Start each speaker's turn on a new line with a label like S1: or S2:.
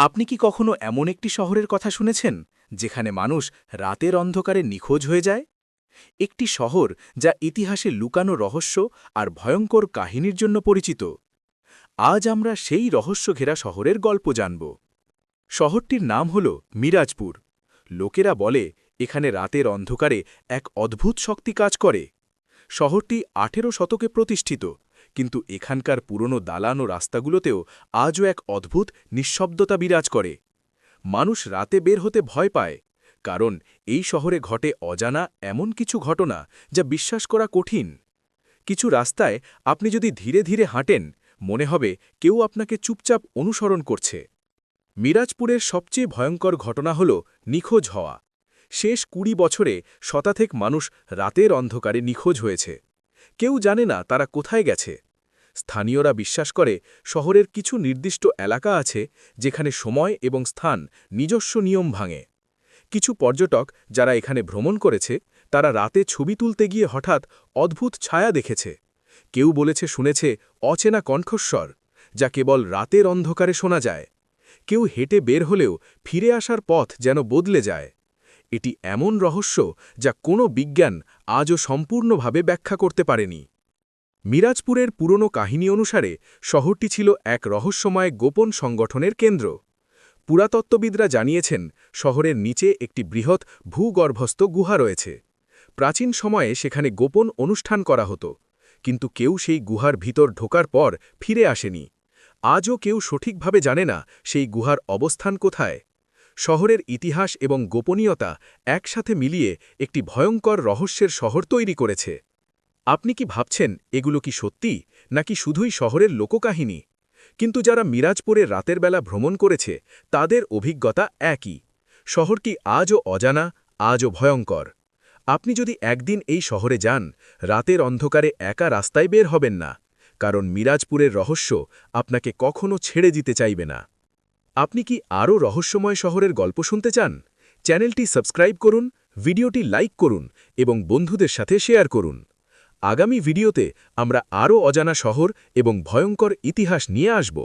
S1: আপনি কি কখনো এমন একটি শহরের কথা শুনেছেন, যেখানে মানুষ রাতের অন্ধকারে নিখোঁজ হয়ে যায়? একটি শহর যা ইতিহাসে লুকানো রহস্য আর ভয়ঙ্কর কাহিনীর জন্য পরিচিত। আজ আমরা সেই রহস্য ঘেরা শহরের গল্প জানব। শহরটির নাম হল মিরাজপুর। লোকেরা বলে, এখানে রাতের অন্ধকারে এক অদ্ভুত শক্তি কাজ করে। শহরটি আঠেরো শতকে প্রতিষ্ঠিত। কিন্তু এখানকার পুরনো দালান ও রাস্তাগুলোতেও আজও এক অদ্ভুত নিঃশব্দতা বিরাজ করে। মানুষ রাতে বের হতে ভয় পায়, কারণ এই শহরে ঘটে অজানা এমন কিছু ঘটনা যা বিশ্বাস করা কঠিন। কিছু রাস্তায় আপনি যদি ধীরে ধীরে হাঁটেন, মনে হবে কেউ আপনাকে চুপচাপ অনুসরণ করছে। মিরাজপুরের সবচেয়ে ভয়ঙ্কর ঘটনা হল নিখোঁজ হওয়া। শেষ কুড়ি বছরে শতাধিক মানুষ রাতের অন্ধকারে নিখোঁজ হয়েছে। কেউ জানে না তারা কোথায় গেছে। স্থানীয়রা বিশ্বাস করে শহরের কিছু নির্দিষ্ট এলাকা আছে যেখানে সময় এবং স্থান নিজস্ব নিয়ম ভাঙে। কিছু পর্যটক যারা এখানে ভ্রমণ করেছে, তারা রাতে ছবি তুলতে গিয়ে হঠাৎ অদ্ভুত ছায়া দেখেছে। কেউ বলেছে শুনেছে, অচেনা কণ্ঠস্বর, যা কেবল রাতের অন্ধকারে শোনা যায়। কেউ হেঁটে বের হলেও ফিরে আসার পথ যেন বদলে যায়। এটি এমন রহস্য যা কোনো বিজ্ঞান আজও সম্পূর্ণভাবে ব্যাখ্যা করতে পারেনি। মিরাজপুরের পুরনো কাহিনী অনুসারে, শহরটি ছিল এক রহস্যময় গোপন সংগঠনের কেন্দ্র। পুরাতত্ত্ববিদরা জানিয়েছেন, শহরের নিচে একটি বৃহৎ ভূগর্ভস্থ গুহা রয়েছে। প্রাচীন সময়ে সেখানে গোপন অনুষ্ঠান করা হতো, কিন্তু কেউ সেই গুহার ভিতর ঢোকার পর ফিরে আসেনি। আজও কেউ সঠিকভাবে জানে না সেই গুহার অবস্থান কোথায়। শহরের ইতিহাস এবং গোপনীয়তা একসাথে মিলিয়ে একটি ভয়ঙ্কর রহস্যের শহর তৈরি করেছে। আপনি কি ভাবছেন, এগুলো কি সত্যি, নাকি শুধুই শহরের লোককাহিনী? কিন্তু যারা মিরাজপুরে রাতের বেলা ভ্রমণ করেছে, তাদের অভিজ্ঞতা একই। শহরটি আজও অজানা, আজও ভয়ঙ্কর? আপনি যদি একদিন এই শহরে যান, রাতের অন্ধকারে একা রাস্তায় বের হবেন না, কারণ মিরাজপুরের রহস্য আপনাকে কখনো ছেড়ে দিতে চাইবে না। আপনি কি আরও রহস্যময় শহরের গল্প শুনতে চান? চ্যানেলটি সাবস্ক্রাইব করুন, ভিডিওটি লাইক করুন এবং বন্ধুদের সাথে শেয়ার করুন। আগামী ভিডিওতে আমরা আরও অজানা শহর এবং ভয়ঙ্কর ইতিহাস নিয়ে আসব।